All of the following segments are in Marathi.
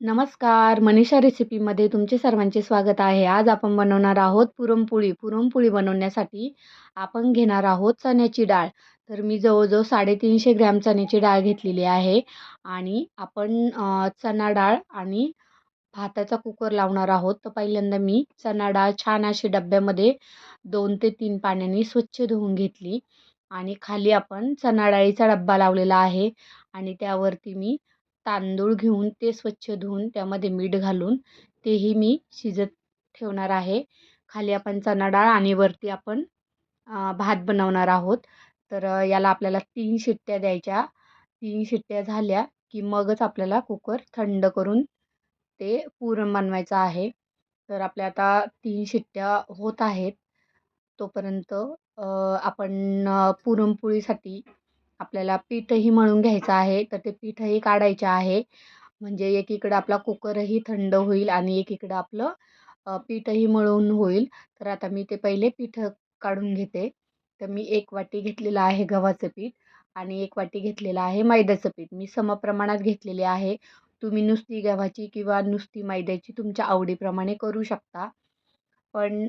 नमस्कार मनीषा रेसिपीमध्ये तुमचे सर्वांचे स्वागत आहे. आज आपण बनवणार आहोत पुरणपोळी. पुरणपोळी बनवण्यासाठी आपण घेणार आहोत चण्याची डाळ. तर मी जवळजवळ साडेतीनशे ग्रॅम चण्याची डाळ घेतलेली आहे आणि आपण चणा डाळ आणि भाताचा कुकर लावणार आहोत. तर पहिल्यांदा मी चणा डाळ छान अशी डब्यामध्ये दोन ते तीन पाण्याने स्वच्छ धुवून घेतली आणि खाली आपण चणा डाळीचा डब्बा लावलेला आहे आणि त्यावरती मी तांदूळ घेऊन ते स्वच्छ धुवून त्यामध्ये मीठ घालून तेही मी शिजत ठेवणार आहे. खाली आपण चणा डाळ आणि वरती आपण भात बनवणार आहोत. तर याला आपल्याला तीन शिट्ट्या द्यायच्या. तीन शिट्ट्या झाल्या की मगच आपल्याला कुकर थंड करून ते पुरण बनवायचं आहे. तर आपल्या आता तीन शिट्ट्या होत आहेत. तोपर्यंत आपण पुरणपोळीसाठी आपल्याला पीठही मळून घ्यायचं आहे तर ते पीठही काढायचे आहे. म्हणजे एकीकडं आपला कुकरही थंड होईल आणि एकीकडं आपलं पीठही मळून होईल. तर आता मी ते पहिले पीठ काढून घेते. तर मी एक वाटी घेतलेलं आहे गव्हाचं पीठ आणि एक वाटी घेतलेलं आहे मैद्याचं पीठ. मी समप्रमाणात घेतलेले आहे. तुम्ही नुसती गव्हाची किंवा नुसती मैद्याची तुमच्या आवडीप्रमाणे करू शकता. पण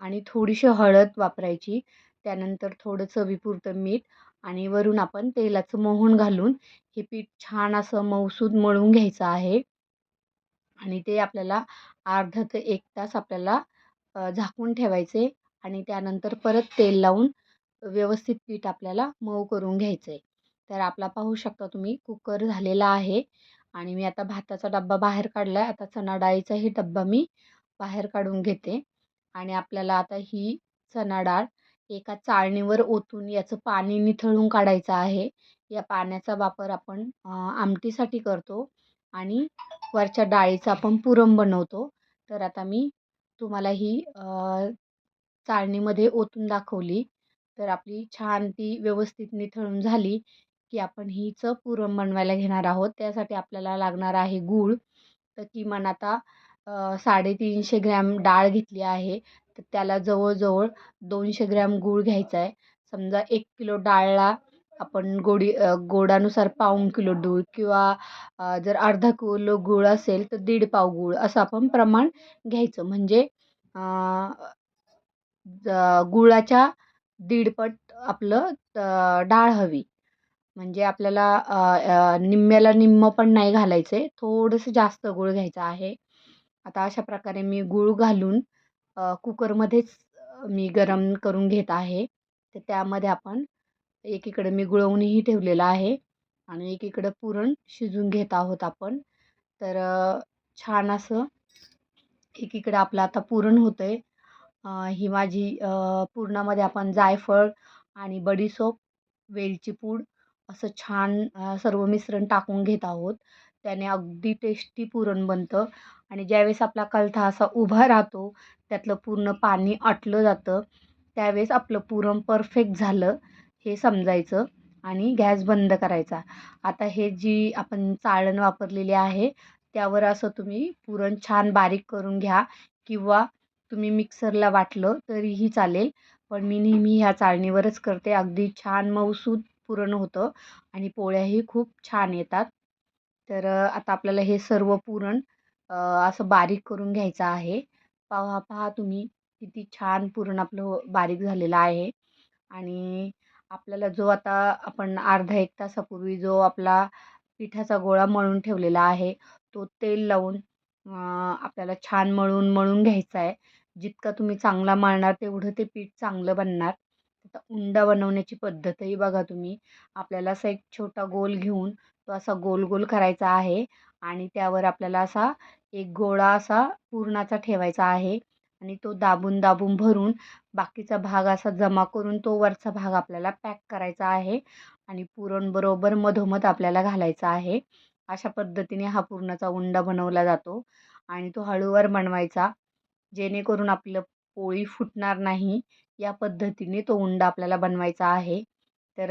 आणि थोडीशी हळद वापरायची. त्यानंतर थोडं चवीपुरतं मीठ आणि वरून आपण तेलाचं मोहन घालून हे पीठ छान असं मऊसूद मळून घ्यायचं आहे. आणि ते आपल्याला अर्धा ते एक तास आपल्याला झाकून ठेवायचे आणि त्यानंतर परत तेल लावून व्यवस्थित पीठ आपल्याला मऊ करून घ्यायचं. आहे तर आपला पाहू शकता तुम्ही कुकर झालेला आहे आणि मी आता भाताचा डब्बा बाहेर काढला आहे आता चणा डाळीचाही डब्बा मी बाहेर काढून घेते. आणि आपल्याला आता ही चणा डाळ एका चाळणीवर ओतून याचं पाणी निथळून काढायचं आहे. या पाण्याचा वापर आपण आमटीसाठी करतो आणि वरच्या डाळीचं आपण पुरण बनवतो. तर आता मी तुम्हाला ही चाळणीमध्ये ओतून दाखवली. तर आपली छान ती व्यवस्थित निथळून झाली की आपण हीचं पुरण बनवायला घेणार आहोत. त्यासाठी आपल्याला लागणार आहे गूळ. तर किमान आता साडेतीनशे ग्रॅम डाळ घेतली आहे. तर त्याला जवळजवळ दोनशे ग्रॅम गूळ घ्यायचा आहे. समजा एक किलो डाळला आपण गोडी गोडानुसार पाऊण किलो दूध किंवा जर अर्धा किलो गूळ असेल तर दीड पाव गूळ असं आपण प्रमाण घ्यायचं. म्हणजे गुळाच्या दीडपट आपलं डाळ हवी. म्हणजे आपल्याला निम्म्याला निम्मं पण नाही घालायचं. आहे थोडंसं जास्त गूळ घ्यायचं आहे. आता अशा प्रकारे मी गूळ घालून कुकरमध्येच मी गरम करून घेत आहे. तर त्यामध्ये आपण एकीकडे मी गुळवणीही ठेवलेलं आहे आणि एकीकडं पुरण शिजून घेत आहोत आपण. तर छान असं एकीकडं आपलं आता पुरण होतं आहे ही माझी पुरणामध्ये आपण जायफळ आणि बडीसोप वेलची पूड असं छान सर्व मिश्रण टाकून घेत आहोत. त्याने अगदी टेस्टी पुरण बनतं. आणि ज्यावेळेस आपला कलथा असा उभा राहतो त्यातलं पूर्ण पाणी आटलं जातं त्यावेळेस आपलं पुरण परफेक्ट झालं हे समजायचं आणि गॅस बंद करायचा. आता हे जी आपण चाळण वापरलेली आहे त्यावर असं तुम्ही पुरण छान बारीक करून घ्या किंवा तुम्ही मिक्सरला वाटलं तरीही चालेल पण मी नेहमी ह्या चाळणीवरच करते. अगदी छान मऊसूद पुरण होतं आणि पोळ्याही खूप छान येतात. तर आता आपल्याला हे सर्व पुरण असं बारीक करून घ्यायचं आहे. पहा पहा तुम्ही किती छान पुरण आपलं हो, बारीक झालेलं आहे. आणि आपल्याला जो आता आपण अर्धा एक तासापूर्वी जो आपला पिठाचा गोळा मळून ठेवलेला आहे तो तेल लावून आपल्याला छान मळून मळून घ्यायचा आहे. जितका तुम्ही चांगला मळणार तेवढं ते पीठ चांगलं बनणार. आता उंडा बनवण्याची पद्धतही बघा तुम्ही. आपल्याला असा एक छोटा गोल घेऊन तो असा गोल गोल करायचा आहे. आणि त्यावर आपल्याला असा एक गोळा असा पुरणाचा ठेवायचा आहे. आणि तो दाबून दाबून भरून बाकीचा भाग असा जमा करून तो वरचा भाग आपल्याला पॅक करायचा आहे. आणि पुरण बरोबर मधोमध आपल्याला घालायचा आहे. अशा पद्धतीने हा पुरणाचा उंडा बनवला जातो. आणि तो हळूवार बनवायचा. जेणेकरून आपलं पोळी फुटणार नाही. या पद्धतीने तो उंडा आपल्याला बनवायचा आहे. तर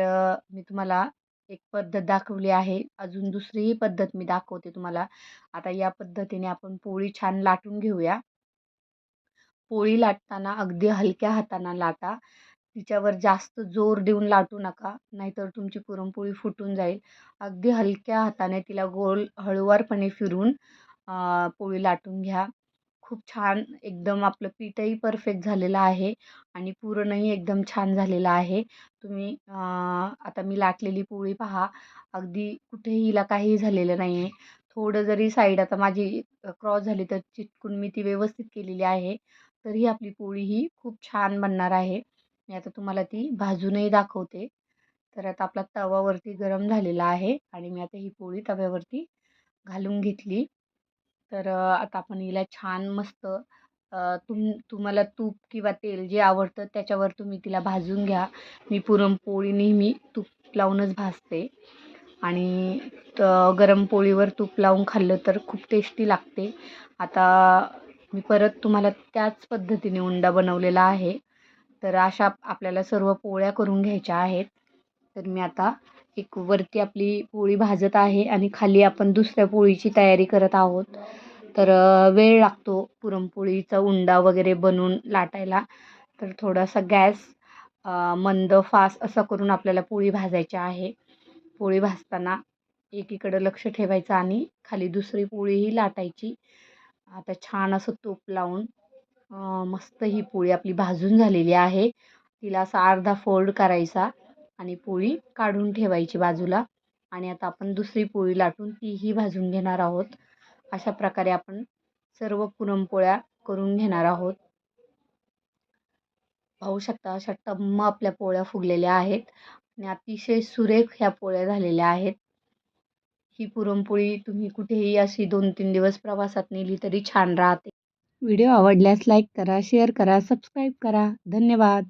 मी तुम्हाला एक पद्धत दाखवली आहे. अजून दुसरीही पद्धत मी दाखवते तुम्हाला. आता या पद्धतीने आपण पोळी छान लाटून घेऊया. पोळी लाटताना अगदी हलक्या हाताना लाटा. तिच्यावर जास्त जोर देऊन लाटू नका. नाहीतर तुमची पुरणपोळी फुटून जाईल. अगदी हलक्या हाताने तिला गोल हळूवारपणे फिरून पोळी लाटून घ्या. खूप छान एकदम आपलं पीठही परफेक्ट झालेलं आहे आणि पुरणही एकदम छान झालेलं आहे. तुम्ही आता मी लाटलेली पोळी पहा अगदी कुठेही हिला काहीही झालेलं नाही आहे थोडं जरी साईड आता माझी क्रॉस झाली तर चिटकून मी ती व्यवस्थित केलेली आहे. तरी आपली पोळी ही खूप छान बनणार आहे. मी आता तुम्हाला ती भाजूनही दाखवते. तर आता आपला तवावरती गरम झालेला आहे आणि मी आता ही पोळी तव्यावरती घालून घेतली. तर आता आपण हिला छान मस्त तुम तुम्हाला तूप किंवा तेल जे आवडतं त्याच्यावर तुम्ही तिला भाजून घ्या. मी पुरणपोळी नेहमी तूप लावूनच भाजते. आणि गरम पोळीवर तूप लावून खाल्लं तर खूप टेस्टी लागते. आता मी परत तुम्हाला त्याच पद्धतीने उंडा बनवलेला आहे. तर अशा आपल्याला सर्व पोळ्या करून घ्यायच्या आहेत. तर मी आता एक वरती आपली पोळी भाजत आहे आणि खाली आपण दुसऱ्या पोळीची तयारी करत आहोत. तर वेळ लागतो पुरणपोळीचा उंडा वगैरे बनवून लाटायला. तर थोडासा गॅस मंद फास्ट असं करून आपल्याला पोळी भाजायची आहे. पोळी भाजताना एकीकडं लक्ष ठेवायचं आणि खाली दुसरी पोळीही लाटायची. आता छान असं तूप लावून मस्त ही पोळी आपली भाजून झालेली आहे. तिला असा अर्धा फोल्ड करायचा. आणि पोळी काढून ठेवायची बाजूला. आणि आता आपण दुसरी पोळी लाटून तीही भाजून घेणार आहोत. अशा प्रकारे आपण सर्व पुरणपोळ्या करून घेणार आहोत. पाहू शकता अशा टम्म आपल्या पोळ्या फुगलेल्या आहेत. आणि अतिशय सुरेख ह्या पोळ्या झालेल्या आहेत. ही पुरणपोळी तुम्ही कुठेही अशी दोन तीन दिवस प्रवासात नेली तरी छान राहते. व्हिडिओ आवडल्यास लाईक करा शेअर करा सबस्क्राईब करा. धन्यवाद.